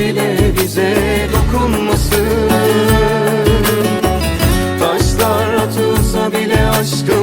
bile bize dokunmasın. Taşlar atılsa bile aşkın